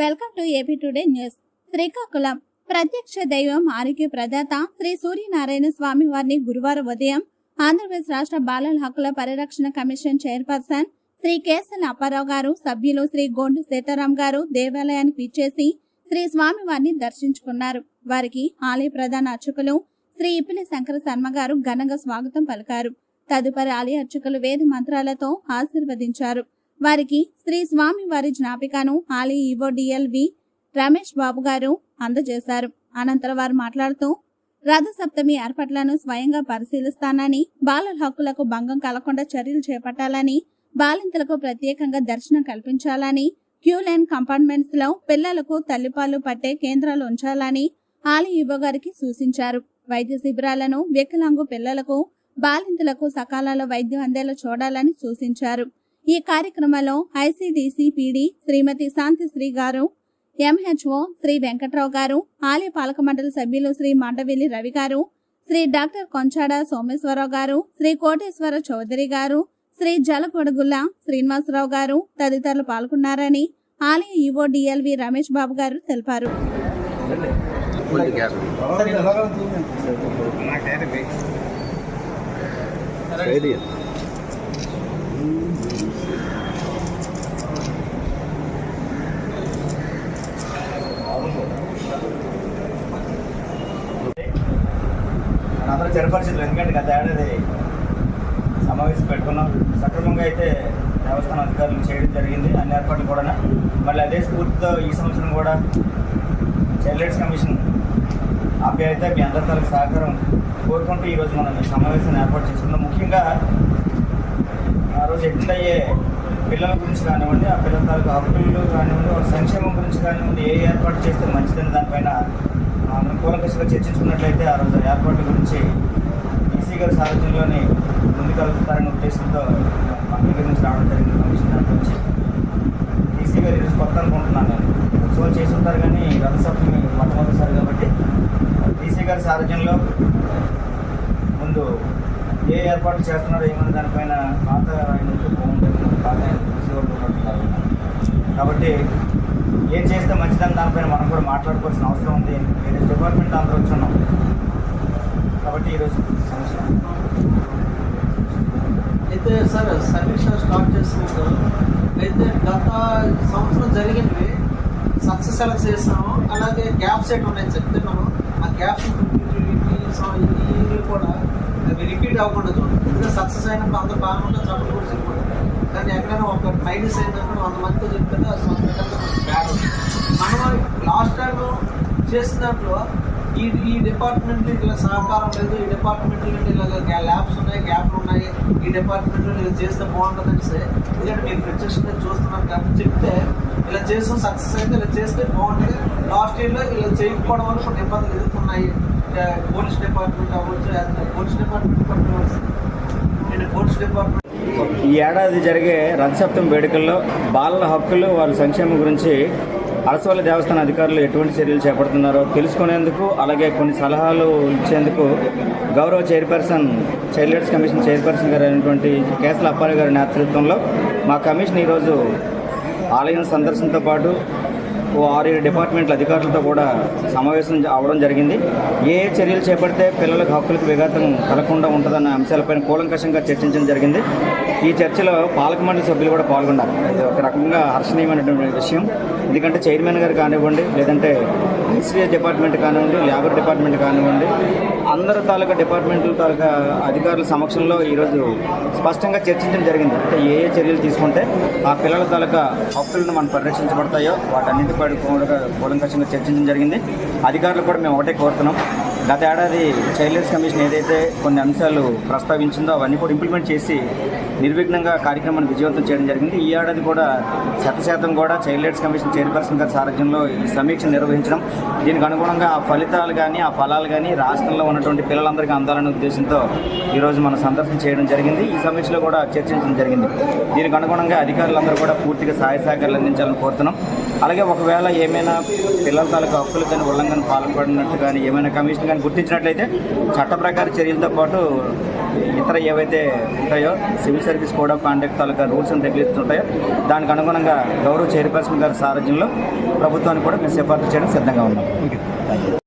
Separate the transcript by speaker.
Speaker 1: Welcome to AP today news. Srikakulam. ప్రత్యక్ష దైవం ఆరోగ్య ప్రదాత శ్రీ సూర్యనారాయణ స్వామి వారిని గురువారం ఉదయం ఆంధ్రప్రదేశ్ రాష్ట్ర బాలల హక్కుల పరిరక్షణ కమిషన్ చైర్పర్సన్ శ్రీ కేసల అప్పారావు గారు సభ్యులు శ్రీ గోండు సీతారాం గారు దేవాలయానికి ఇచ్చేసి శ్రీ స్వామి వారిని దర్శించుకున్నారు. వారికి ఆలయ ప్రధాన అర్చకులు శ్రీ ఇప్పిలి శంకర శర్మ గారు ఘనంగా స్వాగతం పలికారు. తదుపరి ఆలయ అర్చకులు వేద మంత్రాలతో ఆశీర్వదించారు. వారికి శ్రీ స్వామి వారి జ్ఞాపికను హాలి ఈవో డిఎల్వి రమేష్ బాబు గారు అందజేశారు. అనంతరం వారు మాట్లాడుతూ రథ సప్తమి ఏర్పాట్లను స్వయంగా పరిశీలిస్తానని బాలల హక్కులకు భంగం కలగకుండా చర్యలు చేపట్టాలని బాలింతలకు ప్రత్యేకంగా దర్శనం కల్పించాలని క్యూ లైన్ కంపార్ట్మెంట్స్లో పిల్లలకు తల్లిపాలు పట్టే కేంద్రాలు ఉంచాలని ఆలయ ఈవో గారికి సూచించారు. వైద్య శిబిరాలను వికలాంగు పిల్లలకు బాలింతలకు సకాలంలో వైద్యం అందేలా చూడాలని సూచించారు. ఈ కార్యక్రమంలో ఐసీడీసీ పీడీ శ్రీమతి శాంతిశ్రీ గారు ఎంహెచ్ఓ శ్రీ వెంకట్రావు గారు ఆలయ పాలక మండలి సభ్యులు శ్రీ మండవెల్లి రవి గారు శ్రీ డాక్టర్ కొంచాడ సోమేశ్వరరావు గారు శ్రీ కోటేశ్వర చౌదరి గారు శ్రీ జలకొడగుల్ల శ్రీనివాసరావు గారు తదితరులు పాల్గొన్నారని ఆలయ ఈవో డిఎల్వి రమేష్ బాబు గారు తెలిపారు.
Speaker 2: మనందరూ చెరపరిచింది ఎందుకంటే గత ఏడాది సమావేశం పెట్టుకున్నాం. సక్రమంగా అయితే దేవస్థాన అధికారులు చేయడం జరిగింది అన్ని ఏర్పాట్లు కూడా మళ్ళీ అదే స్ఫూర్తితో ఈ సంవత్సరం కూడా చైల్డ్ రైట్స్ కమిషన్ ఆప్యాయత మీ అందరి సహకారం కోరుకుంటూ ఈరోజు మనం సమావేశాన్ని ఏర్పాటు చేసుకున్నాం ముఖ్యంగా రోజు ఎట్లయ్యే పిల్లల గురించి కానివ్వండి ఆ పిల్లల తాలూకు హక్కులు కానివ్వండి వాళ్ళ సంక్షేమం గురించి కానివ్వండి ఏ ఏర్పాటు చేస్తే మంచిదని దానిపైన మనం కూలంకషంగా చర్చించుకున్నట్లయితే ఆ రోజు ఏర్పాట్ల గురించి ఈసీ గారి సారథ్యంలోనే ముందుకెళ్తారనే ఉద్దేశంతో మన గురించి నుంచి రావడం జరిగింది. కమిషన్ దాంట్లో వచ్చి ఈసీ గారు ఈరోజు కొత్త అనుకుంటున్నాను నేను. ఉత్సవాలు చేసి ఉంటారు కానీ రథసప్తమి మొట్టమొదటిసారి కాబట్టి ఈసీ గారి సారథ్యంలో ముందు ఏ ఏర్పాట్లు చేస్తున్నారో ఏమన్నా దానిపైన పాత ఆయన బాగుంటుంది పాత ఆయన చూసేవాళ్ళు కాబట్టి ఏం చేస్తే మంచిదని దానిపైన మనం కూడా మాట్లాడుకోవాల్సిన అవసరం ఉంది. వేరే డిపార్ట్మెంట్ అందరూ వచ్చున్నాం. కాబట్టి ఈరోజు సమస్య.
Speaker 3: అయితే సార్ సమీక్ష స్టార్ట్ చేస్తున్నాం అయితే గత సంవత్సరం జరిగినవి సక్సెస్ ఎలా చేసాము అలాగే గ్యాప్స్ ఎట్లా ఉన్నాయని చెప్తున్నాము. ఆ గ్యాప్స్ ఈ కూడా అవి రిపీట్ అవ్వకుండా చూడండి. ఎందుకంటే సక్సెస్ అయినప్పుడు అందరూ బాగుంటే చప్పుడు కూడా చెప్పండి. కానీ ఎక్కడైనా ఒక మైనస్ అయినప్పుడు వంద మందితో చెప్తే అది వంద విధంగా మనకి బ్యాడ్ మనం లాస్ట్ టైం చేసిన దాంట్లో ఈ ఈ డిపార్ట్మెంట్ ఇలా సహకారం లేదు. ఈ డిపార్ట్మెంట్ ఇలా ల్యాబ్స్ ఉన్నాయి గ్యాప్లు ఉన్నాయి. ఈ డిపార్ట్మెంట్లో ఇలా చేస్తే బాగుంటుంది అనేసి ఎందుకంటే మీరు ప్రత్యక్షంగా చూస్తున్నారు కాబట్టి చెప్తే ఇలా చేస్తాం సక్సెస్ అయితే ఇలా చేస్తే బాగుంటుంది. లాస్ట్ ఇయర్లో ఇలా చేయకపోవడం వల్ల కొన్ని ఇబ్బందులు ఎదుర్కొన్నాయి. పోలీస్ డిపార్ట్మెంట్ అవ్వచ్చు పోలీస్ డిపార్ట్మెంట్ పట్టుకోవాల్సి నేను పోలీస్ డిపార్ట్మెంట్
Speaker 2: ఈ ఏడాది జరిగే రథసప్తం వేడుకల్లో బాలల హక్కులు వారి సంక్షేమం గురించి అరసవల్లి దేవస్థాన అధికారులు ఎటువంటి చర్యలు చేపడుతున్నారో తెలుసుకునేందుకు అలాగే కొన్ని సలహాలు ఇచ్చేందుకు గౌరవ chairperson child rights commission chairperson గారు అయినటువంటి కేసుల అప్పారావు గారి నేతృత్వంలో మా కమిషన్ ఈరోజు ఆలయం సందర్శనతో పాటు ఓ ఆరు డిపార్ట్మెంట్ల అధికారులతో కూడా సమావేశం అవడం జరిగింది. ఏ చర్యలు చేపడితే పిల్లలకు హక్కులకు విఘాతం కలగకుండా ఉంటుందన్న అంశాలపైన కూలంకషంగా చర్చించడం జరిగింది. ఈ చర్చలో పాలక మండలి సభ్యులు కూడా పాల్గొన్నారు. ఇది ఒక రకంగా హర్షణీయమైనటువంటి విషయం. ఎందుకంటే చైర్మన్ గారు కానివ్వండి లేదంటే ఐసీఎస్ డిపార్ట్మెంట్ కానివ్వండి లేబర్ డిపార్ట్మెంట్ కానివ్వండి అందరు తాలూకా డిపార్ట్మెంట్ల తాలూకా అధికారుల సమక్షంలో ఈరోజు స్పష్టంగా చర్చించడం జరిగింది. అంటే ఏ ఏ చర్యలు తీసుకుంటే ఆ పిల్లల తాలూకా హక్కులను మనం పరిరక్షించబడతాయో వాటన్నిటిపై కూడా కూలంకషంగా చర్చించడం జరిగింది. అధికారులు కూడా మేము ఒకటే కోరుతున్నాం. గత ఏడాది చైల్డ్ కమిషన్ ఏదైతే కొన్ని అంశాలు ప్రస్తావించిందో అవన్నీ కూడా ఇంప్లిమెంట్ చేసి నిర్విఘ్నంగా కార్యక్రమాన్ని విజయవంతం చేయడం జరిగింది. ఈ ఏడాది కూడా శత శాతం కూడా చైల్డ్ కమిషన్ చైర్పర్సన్ గారి సారథ్యంలో ఈ సమీక్ష నిర్వహించడం. దీనికి అనుగుణంగా ఆ ఫలితాలు కానీ ఆ ఫలాలు కానీ రాష్ట్రంలో ఉన్నటువంటి పిల్లలందరికీ అందాలనే ఉద్దేశంతో ఈరోజు మనం సందర్శన చేయడం జరిగింది. ఈ సమీక్షలో కూడా చర్చించడం జరిగింది. దీనికి అనుగుణంగా అధికారులందరూ కూడా పూర్తిగా సహాయ సహకారాలు అందించాలని కోరుతున్నాం. అలాగే ఒకవేళ ఏమైనా పిల్లల తాలూకా హక్కులు కానీ ఉల్లంఘన పాల్పడినట్టు కానీ ఏమైనా కమిషన్ కానీ గుర్తించినట్లయితే చట్ట ప్రకార చర్యలతో పాటు ఇతర ఏవైతే ఉంటాయో civil service code of conduct taluka rules and regulations ఉంటాయో దానికి అనుగుణంగా గౌరవ చైర్పర్సన్ గారి సారథ్యంలో ప్రభుత్వానికి కూడా మేము సిఫార్సు చేయడం సిద్ధంగా ఉన్నాం.